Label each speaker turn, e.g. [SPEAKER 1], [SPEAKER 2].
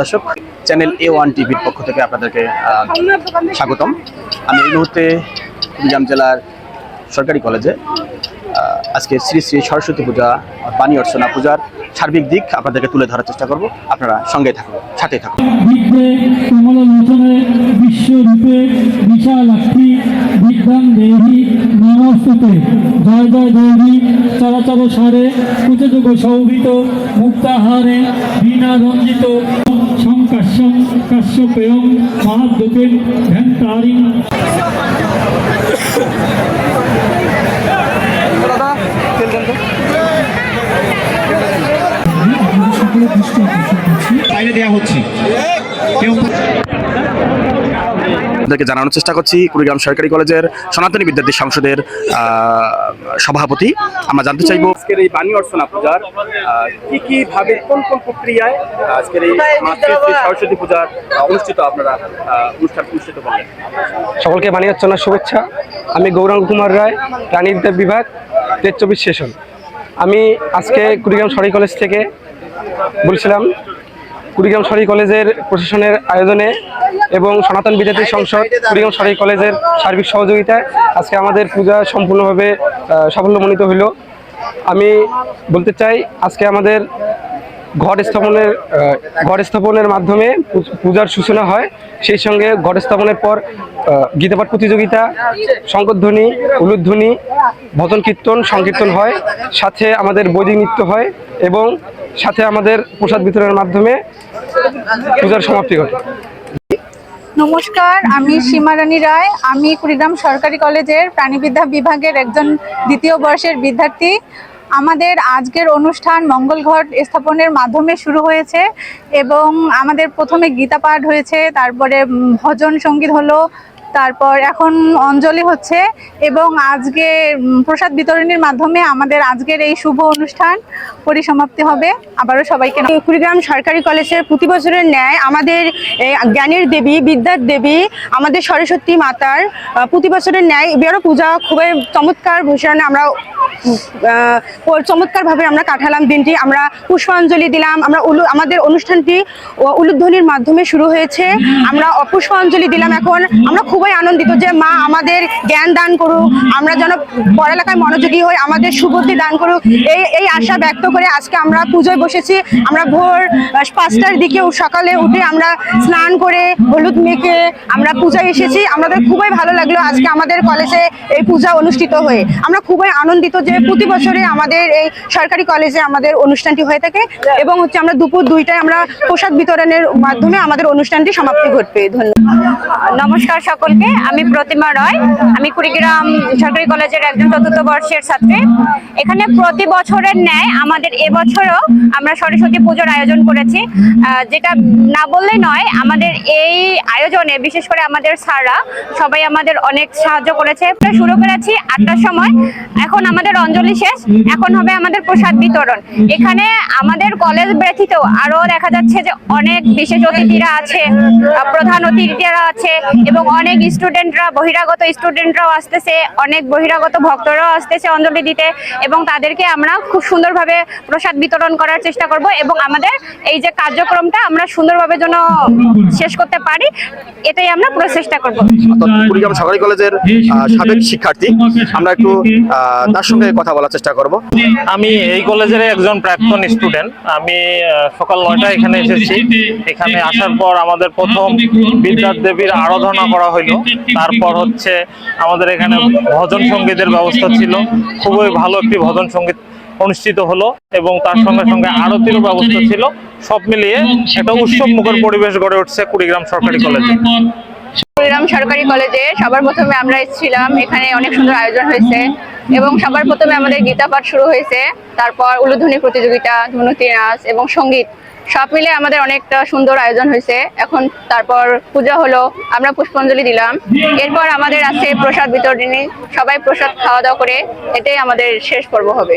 [SPEAKER 1] দর্শক, চ্যানেল এ ওয়ান টিভির পক্ষ থেকে আপনাদেরকে স্বাগতম। আমি এই মুহূর্তে কুড়িগ্রাম জেলার সরকারি কলেজে আজকে শ্রী শ্রী সরস্বতী পূজা, বাণী অর্চনা পূজার সার্বিক দিক আপনাদেরকে তুলে ধরার চেষ্টা করব। আপনারা সঙ্গে থাকুন, সাথেই থাকুন।
[SPEAKER 2] বিশ্বরূপে বিশালাক্ষী দেহি। নমস্তুতে জয় জয় দেবী চরাচর সারে কুচযোগ সৌভিত মুক্তাহারে বীণা রঞ্জিত সংকাশ্যম কাশ্যপেয়ং
[SPEAKER 3] বাইরে দেওয়া হচ্ছে। কেউ
[SPEAKER 1] আপনাদেরকে জানানোর চেষ্টা করছি কুড়িগ্রাম সরকারি কলেজের সনাতনী বিদ্যার্থী সংসদের সভাপতি। আমরা জানতে চাইব আজকের এই বাণী অর্চনা পূজার কি কি ভাবে কোন কোন প্রক্রিয়ায় আজকের এই সরস্বতী পূজার অনুষ্ঠিত আপনারা অনুষ্ঠান অনুষ্ঠিত করলেন
[SPEAKER 4] সকলকে বাণী অর্চনার শুভেচ্ছা। আমি গৌরাঙ্গ কুমার রায় প্রাণীবিদ্যা বিভাগ তেজ চব্বিশ সেশন আমি আজকে কুড়িগ্রাম সরকারি কলেজ থেকে বলছিলাম কুড়িগ্রাম সরকারি কলেজের প্রশাসনের আয়োজনে এবং সনাতন বিদ্যার্থী সংসদ কুড়িগ্রাম সরকারি কলেজের সার্বিক সহযোগিতায় আজকে আমাদের পূজা সম্পূর্ণভাবে সাফল্যমণ্ডিত হইল। আমি বলতে চাই, আজকে আমাদের ঘট স্থাপনের ঘট স্থাপনের মাধ্যমে পূজার সূচনা হয়। সেই সঙ্গে ঘট স্থাপনের পর গীতাপাঠ প্রতিযোগিতা শঙ্করধ্বনি উলুধ্বনি, ভজন কীর্তন, সংকীর্তন হয়। সাথে আমাদের বৈদিক নৃত্য হয় এবং সাথে আমাদের প্রসাদ বিতরণের মাধ্যমে পূজার সমাপ্তি ঘটে।
[SPEAKER 5] নমস্কার, আমি সীমারানী রায়। আমি কুড়িগ্রাম সরকারি কলেজের প্রাণীবিদ্যা বিভাগের একজন দ্বিতীয় বর্ষের বিদ্যার্থী। আমাদের আজকের অনুষ্ঠান মঙ্গল ঘট স্থাপনের মাধ্যমে শুরু হয়েছে এবং আমাদের প্রথমে গীতা পাঠ হয়েছে, তারপরে ভজন সংগীত হলো তারপর এখন অঞ্জলি হচ্ছে এবং আজকে প্রসাদ বিতরণের মাধ্যমে আমাদের আজকের এই শুভ অনুষ্ঠান পরিসমাপ্তি হবে। আবারও সবাইকে
[SPEAKER 6] কুড়িগ্রাম সরকারি কলেজের প্রতি বছরের ন্যায় আমাদের জ্ঞানের দেবী, বিদ্যার দেবী, আমাদের সরস্বতী মাতার প্রতি বছরের ন্যায় এবারও পূজা খুবই চমৎকার ভূষণে আমরা চমৎকারভাবে আমরা কাটালাম দিনটি। আমরা পুষ্পাঞ্জলি দিলাম, আমরা আমাদের অনুষ্ঠানটি উলুধ্বনির মাধ্যমে শুরু হয়েছে। আমরা অ- পুষ্পাঞ্জলি দিলাম এখন। আমরা খুবই আনন্দিত যে মা আমাদের জ্ঞান দান করুক, আমরা যেন পড়ালেখায় মনোযোগী হই, আমাদের সুবুদ্ধি দান করুক। এই এই আশা ব্যক্ত করে আজকে আমরা পুজোয় বসেছি। আমরা ভোর পাঁচটার দিকে সকালে উঠে আমরা স্নান করে হলুদ মেখে আমরা পূজায় এসেছি। আমাদের খুবই ভালো লাগল আজকে আমাদের কলেজে এই পূজা অনুষ্ঠিত হয়ে। আমরা খুবই আনন্দিত যে প্রতি বছরে আমাদের এই সরকারি কলেজে আমাদের অনুষ্ঠানটি হয়ে থাকে এবং হচ্ছে আমরা দুপুর দুইটায় আমরা প্রসাদ বিতরণের মাধ্যমে আমাদের অনুষ্ঠানটি সমাপ্তি ঘটবে। ধন্যবাদ।
[SPEAKER 7] নমস্কার সকলকে আমি প্রতিমা রয়। আমি কুড়িগ্রাম সরকারি কলেজের একজন চতুর্থ বর্ষের ছাত্রী। এখানে প্রতি বছরের ন্যায় আমাদের এবছরও আমরা সরস্বতী পুজোর আয়োজন করেছি। যেটা না বললে নয়, আমাদের এই আয়োজনে, বিশেষ করে আমাদের স্যাররা, সবাই আমাদের অনেক সাহায্য করেছে। শুরু করেছি আটটার সময়, এখন আমাদের অঞ্জলি শেষ, এখন হবে আমাদের প্রসাদ বিতরণ। এখানে আমাদের কলেজ ব্যতীত আরও দেখা যাচ্ছে যে অনেক বিশেষ অতিথিরা আছে প্রধান অতিথিরা আছে এবং অনেক স্টুডেন্টরা বহিরাগত স্টুডেন্টরাও আসতেছে অনেক বহিরাগত ভক্তরাও আসতেছে অঞ্জলি দিতে এবং তাদেরকে আমরা খুব সুন্দরভাবে প্রসাদ বিতরণ করার চেষ্টা করব এবং আমাদের এই যে কার্যক্রমটা আমরা সুন্দরভাবে যেন শেষ করতে পারি এটাই আমরা প্রচেষ্টা করব।
[SPEAKER 1] অর্থাৎ কুড়িগ্রাম সরকারি কলেজের সাবেক শিক্ষার্থী। আমরা একটু তার সঙ্গে কথা বলার চেষ্টা করব।
[SPEAKER 8] আমি এই কলেজের একজন প্রাক্তন স্টুডেন্ট আমি সকাল নয়টায় এখানে এসেছি। এখানে আসার পর আমাদের প্রথম বিদ্যার দেবীর আরাধনা করা হইল তারপর হচ্ছে আমাদের এখানে ভজন সঙ্গীতের ব্যবস্থা ছিল। খুবই ভালো একটি ভজন সংগীত অনুষ্ঠিত হলো এবং তার সঙ্গে সঙ্গে আরতির ব্যবস্থা ছিল। সব মিলিয়ে একটা উৎসব মুখের পরিবেশ গড়ে উঠছে কুড়িগ্রাম সরকারি কলেজে।
[SPEAKER 7] কুড়িগ্রাম সরকারি কলেজে সবার প্রথমে আমরা এসেছিলাম। এখানে অনেক সুন্দর আয়োজন হয়েছে এবং সবার প্রথমে আমাদের গীতা পাঠ শুরু হয়েছে। তারপর উলুধ্বনি প্রতিযোগিতা, ধনুতি নাচ এবং সংগীত, সব মিলে আমাদের অনেকটা সুন্দর আয়োজন হয়েছে। এখন তারপর পূজা হলো, আমরা পুষ্পাঞ্জলি দিলাম। এরপর আমাদের আছে প্রসাদ বিতরণী। সবাই প্রসাদ খাওয়া দাওয়া করে এটাই আমাদের শেষ পর্ব হবে।